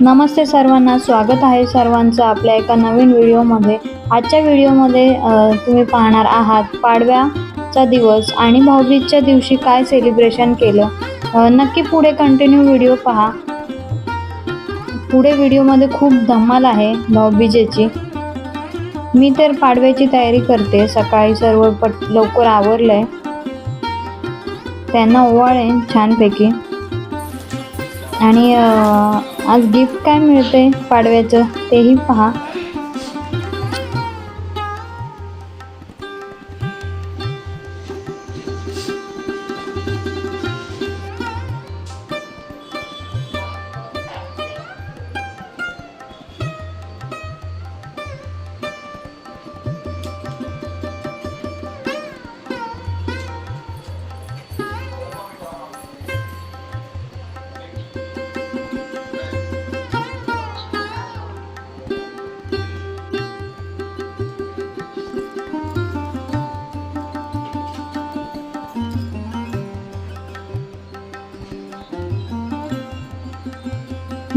नमस्ते सर्वांना स्वागत आहे सर्वांचं आपल्या एका नवीन व्हिडिओमध्ये. आजच्या व्हिडिओमध्ये तुम्ही पाहणार आहात पाडव्याचा दिवस आणि भाऊबीजच्या दिवशी काय सेलिब्रेशन केलं. नक्की पुढे कंटिन्यू व्हिडिओ पहा. पुढे व्हिडिओमध्ये खूप धमाल आहे भाऊबीजेची. मी तर पाडव्याची तयारी करते. सकाळी सर्व पट लवकर आवरलं आहे त्यांना ओवाळेन छानपैकी. आणि आज गिफ्ट काय मिळते पाडव्याचं? तेही पहा.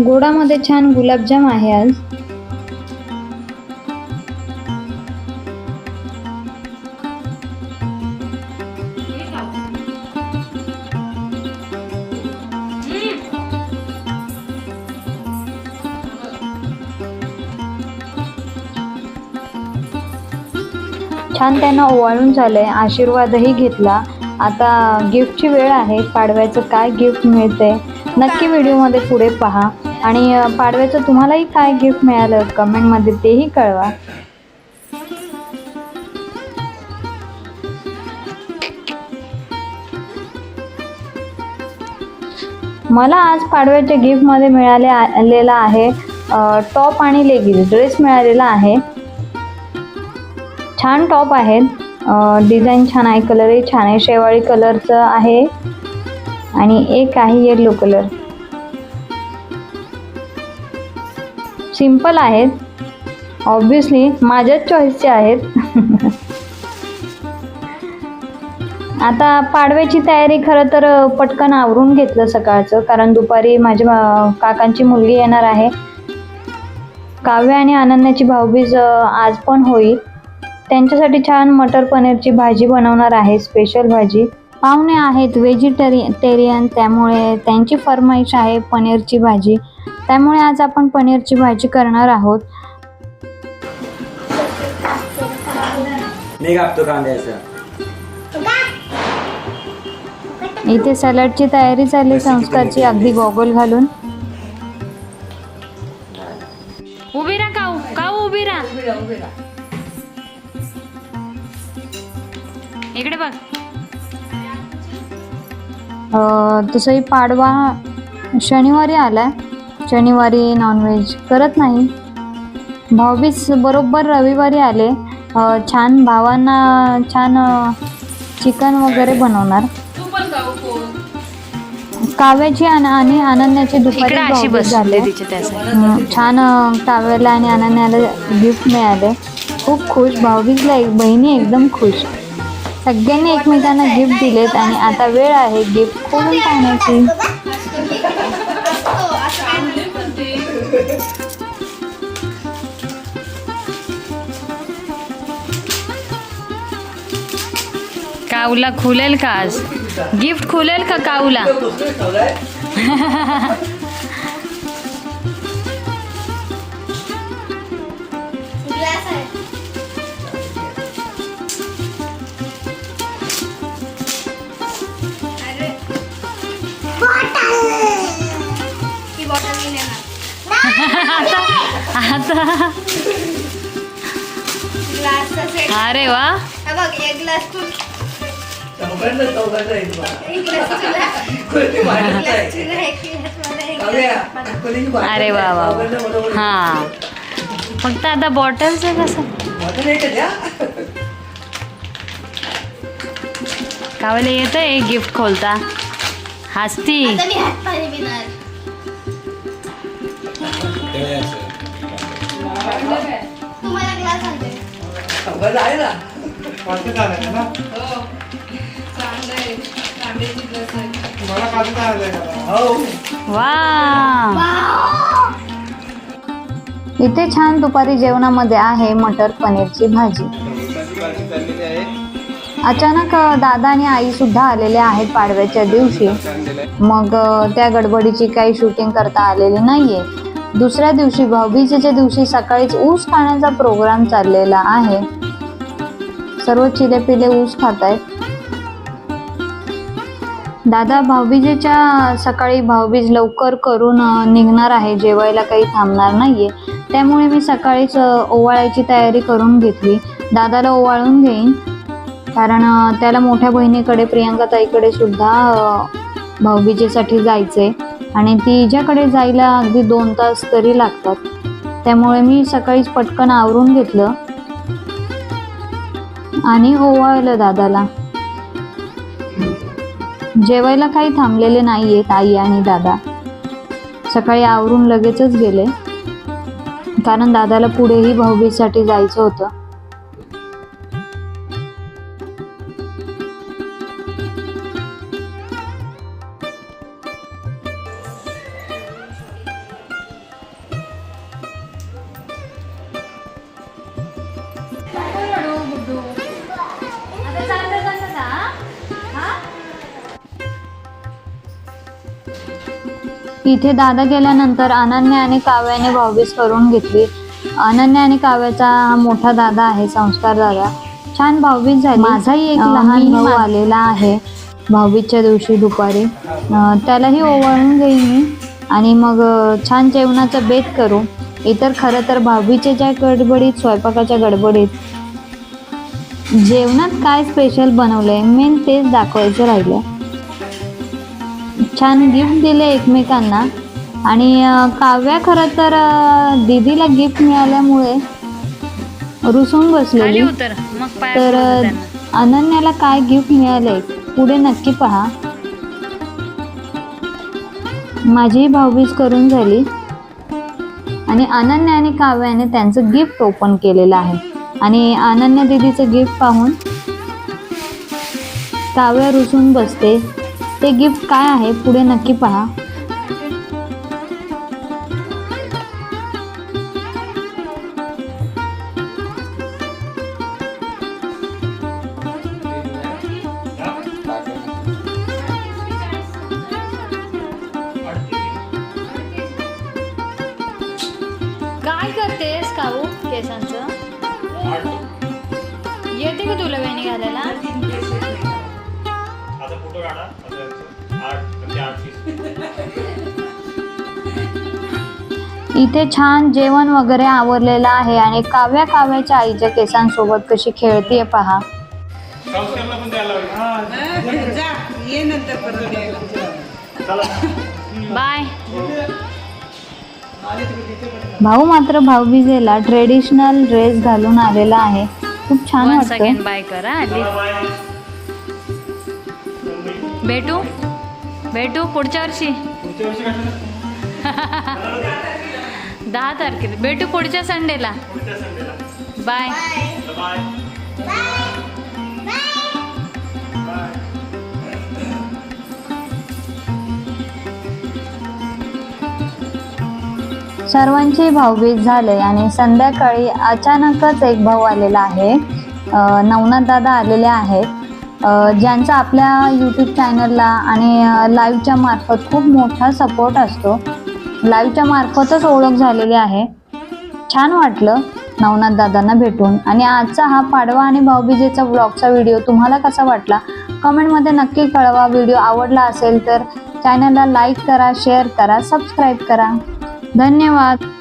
गोडामध्ये छान गुलाबजाम आहे आज. छान त्यांना ओवाळून झालंय आशीर्वादही घेतला. आता गिफ्टची वेळ आहे पाडव्याचं काय गिफ्ट मिळते नक्की व्हिडिओमध्ये पुढे पहा. आणि पाडव्याचं तुम्हालाही काय गिफ्ट मिळालं कमेंटमध्ये तेही कळवा. मला आज पाडव्याच्या गिफ्टमध्ये मिळाले आलेला आहे टॉप आणि लेगिन्स ड्रेस मिळालेला आहे. छान टॉप आहेत. डिझाईन छान आहे कलरही छान आहे. शेवाळी कलरचं आहे. आणि एक आहे येलो कलर सिंपल आहेत. ऑब्विसली माझ्याच चॉईसचे आहेत. आता पाडव्याची तयारी खरं तर पटकन आवरून घेतलं सकाळचं कारण दुपारी माझ्या काकांची मुलगी येणार आहे. काव्य आणि अनन्याची भाऊबीज आज पण होईल. त्यांच्यासाठी छान मटर पनीरची भाजी बनवणार आहे स्पेशल भाजी. पाहुणे आहेत व्हेजिटेरियन टेरियन त्यामुळे त्यांची फरमाईश आहे पनीरची भाजी. त्यामुळे आज आपण पनीरची भाजी करणार आहोत. मी कापतो कांद्याचं. इथे सॅलडची तयारी चालली संस्कारची अगदी गॉगल घालून. उभी राहा काऊ काऊ उभी राहा. इकडे बघ. अं, तसंही पाडवा शनिवारी आलाय. शनिवारी नॉनव्हेज करत नाही. भाऊबीज बरोबर रविवारी आले. छान भावांना छान चिकन वगैरे बनवणार. काव्याची आणि अनन्याची दुपारी झाली. छान काव्याला आणि अनन्याला गिफ्ट मिळाले. खूप खुश. भाऊबीजला एक बहिणी एकदम खुश. सगळ्यांनी एकमेकांना गिफ्ट दिलेत आणि आता वेळ आहे गिफ्ट खोलून पाहण्याची. काऊला खुलेल का आज? गिफ्ट खुलेल का काऊला? एक ग्लास अरे वा वा वा. हा. फक्त आता बॉटलचं कसं? कावले येत आहे गिफ्ट खोलता. हसती. वा इथे छान दुपारी जेवणामध्ये आहे मटर पनीरची भाजी. अचानक दादा आणि आई सुद्धा आलेले आहेत पाडव्याच्या दिवशी. मग त्या गडबडीची काही शूटिंग करता आलेली नाहीये. दुसऱ्या दिवशी भाऊबीजेच्या दिवशी सकाळीच ऊस खाण्याचा प्रोग्राम चाललेला आहे. सर्व चिले पिले ऊस खात आहेत दादा भाऊबीजेच्या सकाळी भाऊबीज लवकर करून निघणार आहे. जेवायला काही थांबणार नाहीये. त्यामुळे मी सकाळीच ओवाळायची तयारी करून घेतली. दादाला ओवाळून घेईन. कारण त्याला मोठ्या बहिणीकडे प्रियांका ताईकडे सुद्धा भाऊबीजेसाठी जायचे आणि तिच्याकडे जायला अगदी दोन तास तरी लागतात. त्यामुळे मी सकाळीच पटकन आवरून घेतलं. आणि हो ओवाळलं दादाला. जेवायला काही थांबलेले नाही आई आणि दादा. सकाळी आवरून लगेचच गेले. कारण दादाला पुढेही भाऊबीजसाठी जायचं होतं. इथे दादा गेल्यानंतर अनन्या आणि काव्याने भाऊबीज करून घेतली. अनन्या आणि काव्याचा हा मोठा दादा आहे संस्कार दादा. छान भाऊबीज झाली. माझाही एक लहान भाऊ आलेला आहे. भाऊबीजच्या दिवशी दुपारी. त्यालाही ओवाळून घेईन मी. आणि मग छान जेवणाचा बेत करू. इतर खरं तर भाऊबीजेच्या गडबडीत स्वयंपाकाच्या गडबडीत जेवणात काय स्पेशल बनवलंय मेन तेच दाखवायचं राहिलं छान गिफ्ट दिले एकमेकांना. आणि काव्या खरं तर दीदीला गिफ्ट मिळाल्यामुळे रुसून बसलेली. पाय तर. अनन्याला काय गिफ्ट मिळालंय पुढे नक्की पहा. माझी भाऊबीज करून झाली. आणि अनन्या आणि काव्याने त्यांचं गिफ्ट ओपन केलेलं आहे. आणि अनन्या दीदीचं गिफ्ट पाहून काव्या रुसून बसते. ते गिफ्ट काय आहे पुढे नक्की पहा. काय करतेस काऊ केसांचं? येते का तुला वेणी घालायला? इथे छान जेवण वगैरे आवरलेलं आहे आणि काव्या काव्याच्या आईच्या केसांसोबत कशी खेळतीये पहा. बाय. भाऊ मात्र भाऊबीजेला ट्रेडिशनल ड्रेस घालून आलेला आहे. खूप छान वाटतं बाय करा भेटू भेटू पुढच्या वर्षी. दहा तारखेला. भेटू पुढच्या संडेला. पुढच्या संडेला. बाय. बाय. सर्वांची भाऊबीज झाले आणि संध्याकाळी अचानकच एक भाऊ आलेला आहे. नवनाथ दादा आलेले आहेत. ज्यांचा आपल्या यूट्यूब चॅनलला आणि लाईव्हच्या मार्फत खूप मोठा सपोर्ट असतो. लाईव्हच्या मार्फतच ओळख झालेली आहे. छान वाटलं नवनाथ दादांना भेटून. आणि आजचा हा पाडवा आणि भाऊबीजेचा ब्लॉगचा व्हिडिओ तुम्हाला कसा वाटला? कमेंटमध्ये नक्की कळवा. व्हिडिओ आवडला असेल तर चॅनलला लाईक करा शेअर करा सबस्क्राईब करा. धन्यवाद.